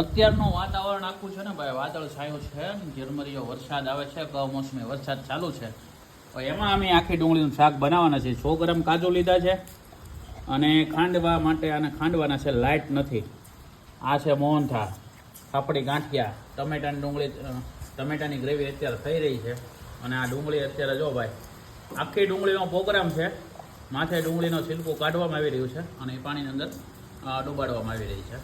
અત્યારનું વાતાવરણ આખું છે ને ભાઈ, વાદળ છાયું છે ઝરમરીયો વરસાદ આવે છે, કમોસમી વરસાદ ચાલુ છે. તો એમાં અમે આખી ડુંગળીનું શાક બનાવવાના છે સો ગ્રામ કાજુ લીધા છે અને ખાંડવા માટે આને ખાંડવાના છે લાઇટ નથી. આ છે મોહનથા પાપડી ગાંઠિયા, ટમેટાની ડુંગળી ટમેટાની ગ્રેવી અત્યારે થઈ રહી છે. અને આ ડુંગળી અત્યારે જો ભાઈ, આખી ડુંગળીનો પ્રોગ્રામ છે. માથે ડુંગળીનો છિલકો કાઢવામાં આવી રહ્યું છે અને એ પાણીની અંદર ડુબાડવામાં આવી રહી છે.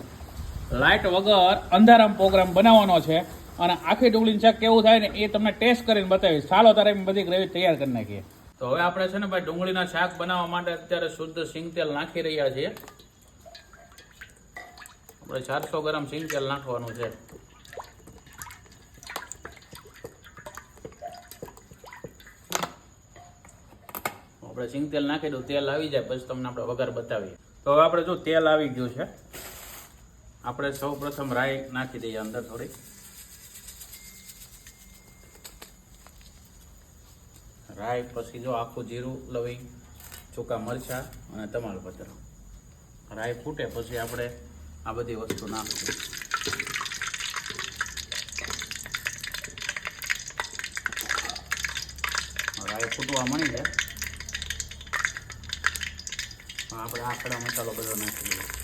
લાઇટ વગર અંધારામ પ્રોગ્રામ બનાવવાનો છે. અને આખી ડુંગળીનું શાક કેવું થાય ને એ તમને ટેસ્ટ કરીને બતાવીશ. ચાલો તારે બધી ગ્રેવી તૈયાર કરી નાખીએ. તો હવે આપણે છે ને ભાઈ ડુંગળીના શાક બનાવવા માટે અત્યારે શુદ્ધ સિંગ તેલ નાખી રહ્યા છીએ. આપણે ચારસો ગ્રામ સિંગ તેલ નાખવાનું છે. આપણે સિંગ તેલ નાખી દઉં, તેલ આવી જાય, પછી તમને આપણે વઘાર બતાવીએ. તો હવે આપણે જો તેલ આવી ગયું છે. આપણે સૌ પ્રથમ રાઈ નાખી દઈએ અંદર થોડી. રાઈ પછી જો આખું જીરું, લવિંગ, સૂકા મરચાં અને તમાલપત્ર. રાઈ ફૂટે પછી આપણે આ બધી વસ્તુ નાખશું. રાઈ ફૂટવા મળી જાય. આપણે આ ખડા મસાલો બધો નાખી દઈએ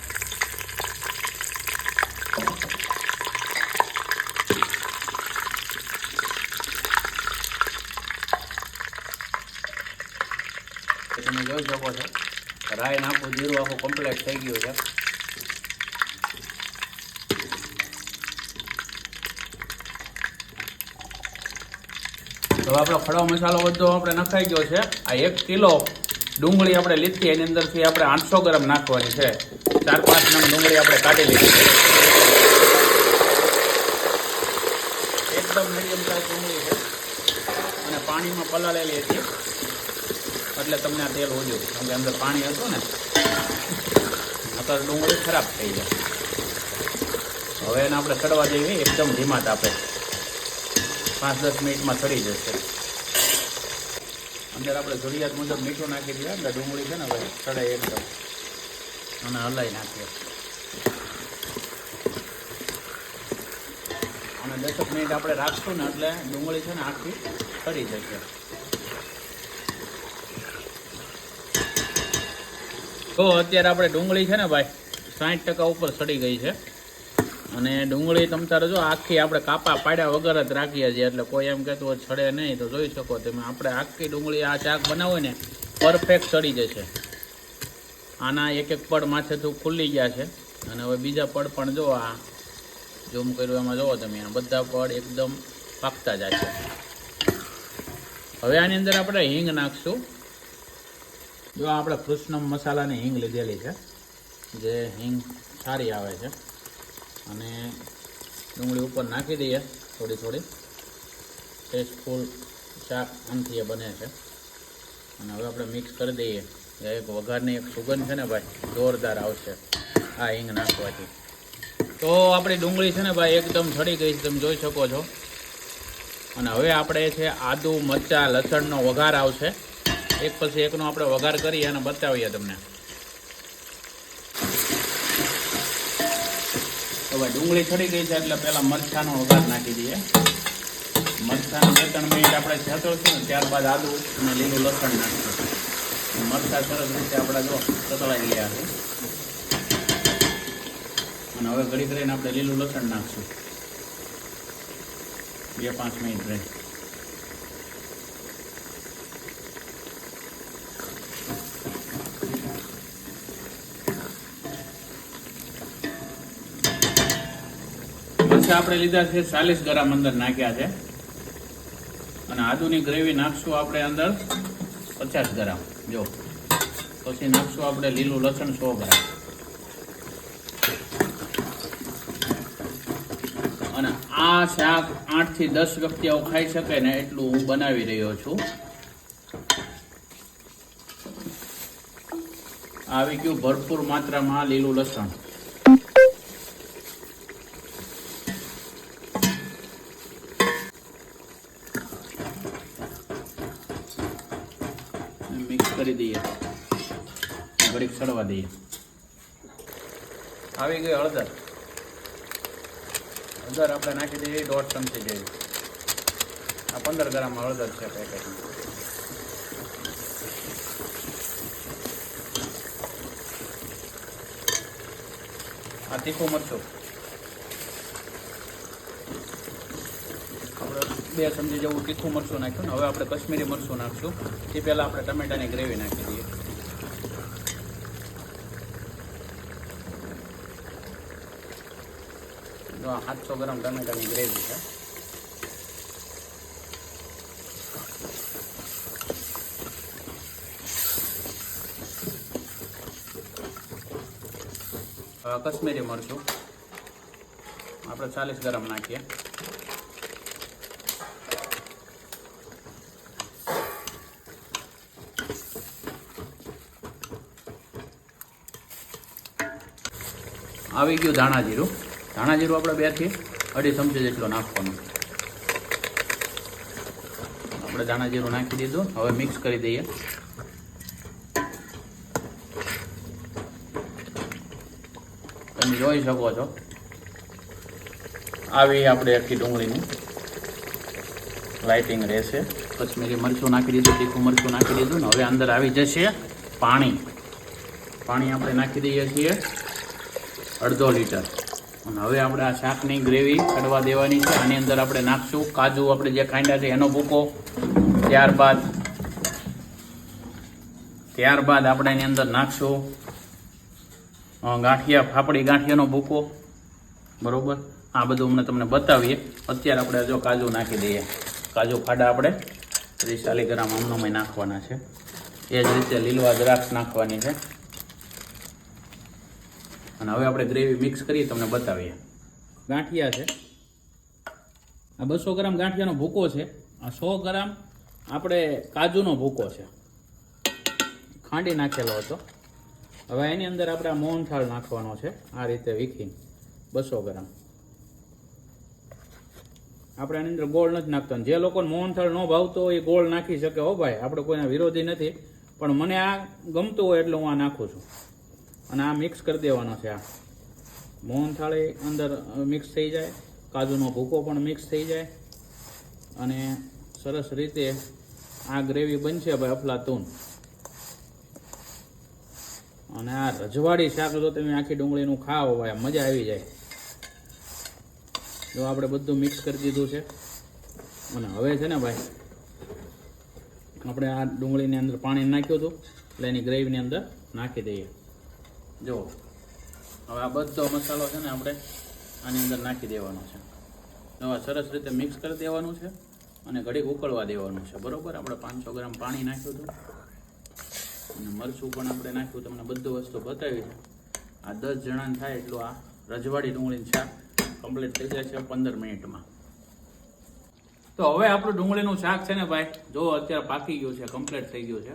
તો તમે જોઈ શકો છો. રાઈ નાખું જીરું આખું કમ્પ્લીટ થઈ ગયું છે. તો આપણો ખડો મસાલો બધો આપણે નખાઈ ગયો છે. આ એક કિલો ડુંગળી આપણે લીધી, એની અંદરથી આપણે આઠસો ગ્રામ નાખવાની છે. ચાર પાંચ નંગ ડુંગળી આપણે કાઢી લીધી એકદમ મીડિયમ સાઈઝ ડુંગળી છે. અને પાણીમાં પલાળેલી હતી. એટલે તમને આ તેલ ઓછું કેમ કે અંદર પાણી હતું ને, અત્યારે ડુંગળી ખરાબ થઈ જાય હવે એને આપણે ચડવા જઈએ એકદમ ધીમા તાપે. પાંચ દસ મિનિટમાં સડી જશે. અંદર આપણે જરૂરિયાત મુજબ મીઠું નાખી દઈએ એટલે ડુંગળી છે ને ભાઈ સડે એકદમ. અને હલાઈ નાખીએ. અને દસક મિનિટ આપણે રાખશું ને, એટલે ડુંગળી છે ને આખી ચડી જશે. તો અત્યારે આપણે ડુંગળી છે ને ભાઈ સાઠ ટકા ઉપર સડી ગઈ છે. અને ડુંગળી તમતારે જો આખી આપણે કાપા પાડ્યા વગર જ રાખીએ છીએ, એટલે કોઈ એમ કહેતું હોય સડે નહીં, તો જોઈ શકો તમે. આપણે આખી ડુંગળી આ ચાક બનાવો ને પરફેક્ટ સડી જશે. આના એક એક પડ માથેથી ખુલ્લી ગયા છે. અને હવે બીજા પડ પણ જો આ ઝૂમ કર્યું એમાં જોવો તમે, આ બધા પડ એકદમ પાકતા જાય છે. હવે આની અંદર આપણે હિંગ નાખશું. જો આપણે કૃષ્ણમ મસાલાની હિંગ લીધેલી છે, જે હિંગ સારી આવે છે. અને ડુંગળી ઉપર નાખી દઈએ, થોડી થોડી. ટેસ્ટફુલ શાક અંથી બને છે. અને હવે આપણે મિક્સ કરી દઈએ. એક વઘારની એક સુગંધ છે ને ભાઈ, જોરદાર આવશે આ હિંગ નાખવાથી. તો આપણી ડુંગળી છે ને ભાઈ, એકદમ સડી ગઈ છે, તમે જોઈ શકો છો. અને હવે આપણે છે આદુ મરચાં લસણનો વઘાર આવશે. એક પછી એકનો આપણે વઘાર કરીએ અને બતાવીએ તમને. હવે ડુંગળી ચડી ગઈ છે એટલે પહેલાં મરચાંનો વઘાર નાખી દઈએ. મરચાં બે ત્રણ મિનિટ આપણે છેતરશું ને, ત્યારબાદ આદુ અને લીલું લસણ નાખીશું. મરચાં સરસ રીતે આપણે જો સતળાઈ ગયા છે. અને હવે ઘડી કરીને આપણે લીલું લસણ નાખશું. બે પાંચ મિનિટ રહી. પછી આપણે લીધા છે, ચાલીસ ગ્રામ અંદર નાખ્યા છે. અને આદુની ગ્રેવી નાખશું આપણે અંદર પચાસ ગ્રામ, જો. પછી નાખશું આપણે લીલું લસણ સો ગ્રામ. અને આ શાક આઠથી દસ વ્યક્તિઓ ખાઈ શકે ને એટલું હું બનાવી રહ્યો છું. આવી ગયું ભરપૂર માત્રામાં લીલું લસણ મિક્સ કરી દઈએ. ઘડીક સડવા દઈએ. આવી ગઈ હળદર. હળદર આપણે નાખી દઈએ દોઢ ચમચી જેવી. આ પંદર ગ્રામ હળદર છે પેકેટ આ તીખું મરચું આપણે બે ચમચી જેવું તીખું મરચું નાખ્યું ને હવે આપણે કશ્મીરી મરચું નાખશું. એ પહેલાં આપણે ટમેટાની ગ્રેવી નાખી દઈએ. જો સાતસો ગ્રામ ટમેટાની ગ્રેવી છે. હવે કશ્મીરી મરચું. આપણે ચાલીસ ગ્રામ નાખીએ. આવી ગયું ધાણા જીરું ધાણા જીરું આપણે બેથી અઢી ચમચી જેટલો નાખવાનો. આપણે ધાણા જીરું નાખી દીધું. હવે મિક્સ કરી દઈએ. તમે જોઈ શકો છો. આવી આપણે આખી ડુંગળીની લાઇટિંગ રહેશે. કશ્મીરી મરચું નાખી દીધું, તીખું મરચું નાખી દીધું ને હવે અંદર આવી જશે પાણી. પાણી આપણે નાખી દઈએ છીએ. અડધો લીટર. અને હવે આપણે આ શાકની ગ્રેવી કડવા દેવાની છે. આની અંદર આપણે નાખશું કાજુ, આપણે જે ખાંડા છે એનો ભૂકો. ત્યારબાદ ત્યારબાદ આપણે એની અંદર નાખશું ગાંઠિયા, ફાફડી ગાંઠિયાનો ભૂકો. બરાબર? આ બધું અમને તમને બતાવીએ. અત્યારે આપણે જો કાજુ નાખી દઈએ. કાજુ ફાડા આપણે ત્રીસ ચાલીસ ગ્રામ અમનોમાં નાખવાના છે. એ જ રીતે લીલવા દ્રાક્ષ નાખવાની છે. અને હવે આપણે ગ્રેવી મિક્સ કરી તમને બતાવીએ. ગાંઠિયા છે. આ બસો ગ્રામ ગાંઠિયાનો ભૂકો છે. આ સો ગ્રામ આપણે કાજુનો ભૂકો છે. ખાંડી નાખેલો હતો. હવે એની અંદર આપણે આ મોહનથાળ નાખવાનો છે. આ રીતે વીખી બસો ગ્રામ. આપણે એની અંદર ગોળ નથી નાખતા. જે લોકોને મોહનથાળ ન ભાવતો એ ગોળ નાખી શકે. હો ભાઈ, આપણે કોઈના વિરોધી નથી. પણ મને આ ગમતું હોય એટલે હું આ નાખું છું. અને આ મિક્સ કરી દેવાનો છે આ. મોહનથાળી અંદર મિક્સ થઈ જાય. કાજુનો ભૂકો પણ મિક્સ થઈ જાય. અને સરસ રીતે આ ગ્રેવી બનશે ભાઈ અફલાતૂન. અને આ રજવાડી શાક જો તમે આખી ડુંગળીનું ખાઓ ભાઈ, મજા આવી જાય. જો આપણે બધું મિક્સ કરી દીધું છે. અને હવે છે ને ભાઈ, આપણે આ ડુંગળીની અંદર પાણી નાખ્યું હતું. એટલે એની ગ્રેવીની અંદર નાખી દઈએ. જો, હવે આ બધો મસાલો છે ને આપણે આની અંદર નાખી દેવાનો છે. હવે સરસ રીતે મિક્સ કરી દેવાનું છે અને ઘડીક ઉકળવા દેવાનું છે. બરાબર? આપણે પાંચસો ગ્રામ પાણી નાખ્યું હતું. અને મરચું પણ આપણે નાખ્યું તમને બધું વસ્તુ બતાવી છે. આ દસ જણાને થાય એટલું આ રજવાડી ડુંગળીનું શાક કમ્પ્લીટ થઈ જાય છે પંદર મિનિટમાં. તો હવે આપણું ડુંગળીનું શાક છે ને ભાઈ, જો અત્યારે પાકી ગયું છે કમ્પ્લીટ થઈ ગયું છે.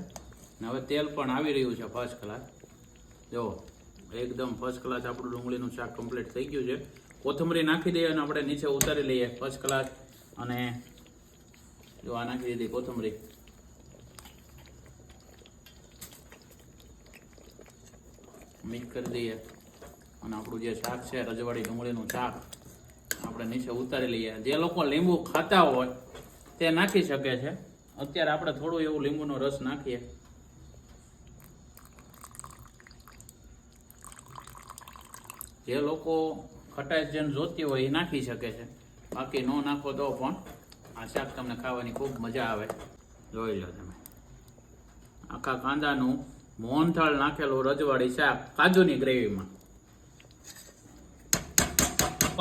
ને હવે તેલ પણ આવી રહ્યું છે ફર્સ્ટ ક્લાસ જો, એકદમ ફર્સ્ટ ક્લાસ આપણું ડુંગળીનું શાક કમ્પ્લીટ થઈ ગયું છે. કોથમરી નાખી દઈએ અને આપણે નીચે ઉતારી લઈએ ફર્સ્ટ ક્લાસ અને જો આ નાખી દીધી કોથમરી. મિક્સ કરી દઈએ. અને આપણું જે શાક છે, રજવાડી ડુંગળીનું શાક, આપણે નીચે ઉતારી લઈએ. જે લોકો લીંબુ ખાતા હોય, તે નાખી શકે છે. અત્યારે આપણે થોડું એવું લીંબુનો રસ નાખીએ. જે લોકો ખટાશ જેમ જોતી હોય એ નાખી શકે છે. બાકી ન નાખો તો પણ આ શાક તમને ખાવાની ખૂબ મજા આવે. જોઈ લો તમે. આખા કાંદાનું મોહનથાળ નાખેલું રજવાડી શાક કાજુની ગ્રેવીમાં.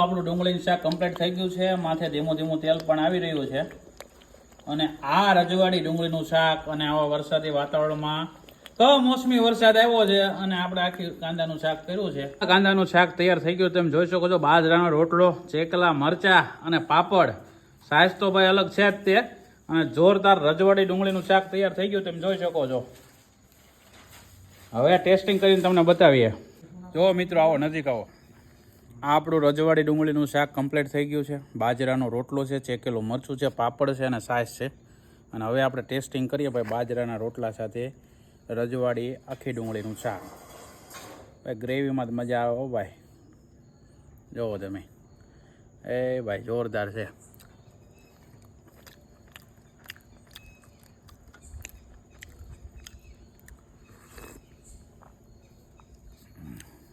આપણું ડુંગળીનું શાક કમ્પ્લીટ થઈ ગયું છે. માથે ધીમું ધીમું તેલ પણ આવી રહ્યું છે. અને આ રજવાડી ડુંગળીનું શાક અને આવા વરસાદી વાતાવરણમાં કમોસમી વરસાદ આવ્યો છે અને આપણે આખી કાંદાનું શાક કર્યું છે. આ કાંદાનું શાક તૈયાર થઈ ગયું, તમે જોઈ શકો છો, બાજરાનો રોટલો, ચેકલા, મરચા અને પાપડ. સાઈઝ તો ભાઈ અલગ છે જ તે, અને જોરદાર રજવાડી ડુંગળીનું શાક તૈયાર થઈ ગયું, તમે જોઈ શકો છો. હવે ટેસ્ટિંગ કરીને તમને બતાવીએ. જો મિત્રો, આવો, નજીક આવો. આ આપણું રજવાડી ડુંગળીનું શાક કમ્પ્લીટ થઈ ગયું છે. બાજરાનો રોટલો છે, ચેકેલું મરચું છે, પાપડ છે અને સાસ છે. અને હવે આપણે ટેસ્ટિંગ કરીએ, ભાઈ બાજરાના રોટલા સાથે રજવાડી આખી ડુંગળીનું શાક. ભાઈ, ગ્રેવીમાં જ મજા આવે ભાઈ. જુઓ તમે. એ ભાઈ, જોરદાર છે.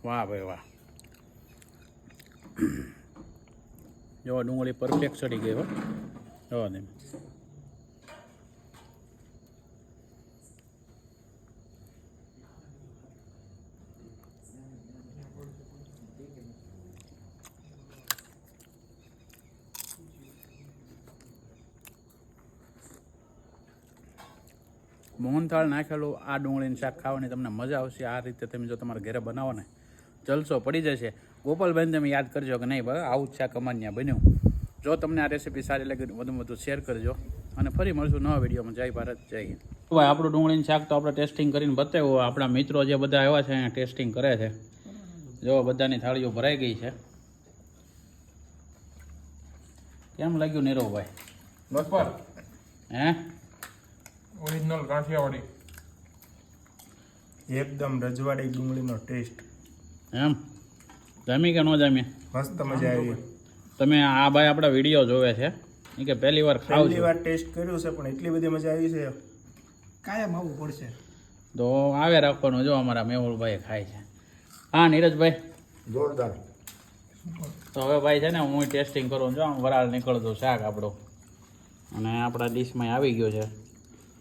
વાહ ભાઈ, વાહ. જો ડુંગળી પરફેક્ટ ચડી ગઈ હો. જોવા દે મોહનથાળ નાખેલું આ ડુંગળીનું શાક ખાવાની તમને મજા આવશે. આ રીતે તમે જો તમારા ઘરે બનાવો ને જલસો પડી જશે. ગોપાલભાઈને તમે યાદ કરજો કે નહીં ભાઈ આવું જ શાક અમારે ત્યાં બન્યું. જો તમને આ રેસીપી સારી લાગે તો વધુમાં વધુ શેર કરજો. અને ફરી મળશું નવા વિડીયોમાં. જય ભારત જય હિન્દ. ભાઈ આપણું ડુંગળીનું શાક તો આપણે ટેસ્ટિંગ કરીને બતાવ્યું. આપણા મિત્રો જે બધા આવ્યા છે અહીંયા ટેસ્ટિંગ કરે છે. જો બધાની થાળીઓ ભરાઈ ગઈ છે. કેમ લાગ્યું નીરવભાઈ? બરાબર હે? ઓરિજિનલ કાઠિયાવાડી એકદમ રજવાડી ડુંગળીનો ટેસ્ટ એમ? જમી કે ન જામી? મસ્ત મજા આવી. તમે આ ભાઈ આપણા વીડિયો જોવે છે. એ કે પહેલી વાર ખાવ પહેલી વાર ટેસ્ટ કર્યું છે પણ એટલી બધી મજા આવી છે. કાયમ આવવું પડશે. તો આવે રાખવાનું જો અમારા મેહુલભાઈ ખાય છે. હા નીરજભાઈ. જોરદાર. તો હવે ભાઈ છે ને હું ટેસ્ટિંગ કરું જો આમ વરાળ નીકળતું શાક આપણું. અને આપણા ડીશમાં આવી ગયો છે.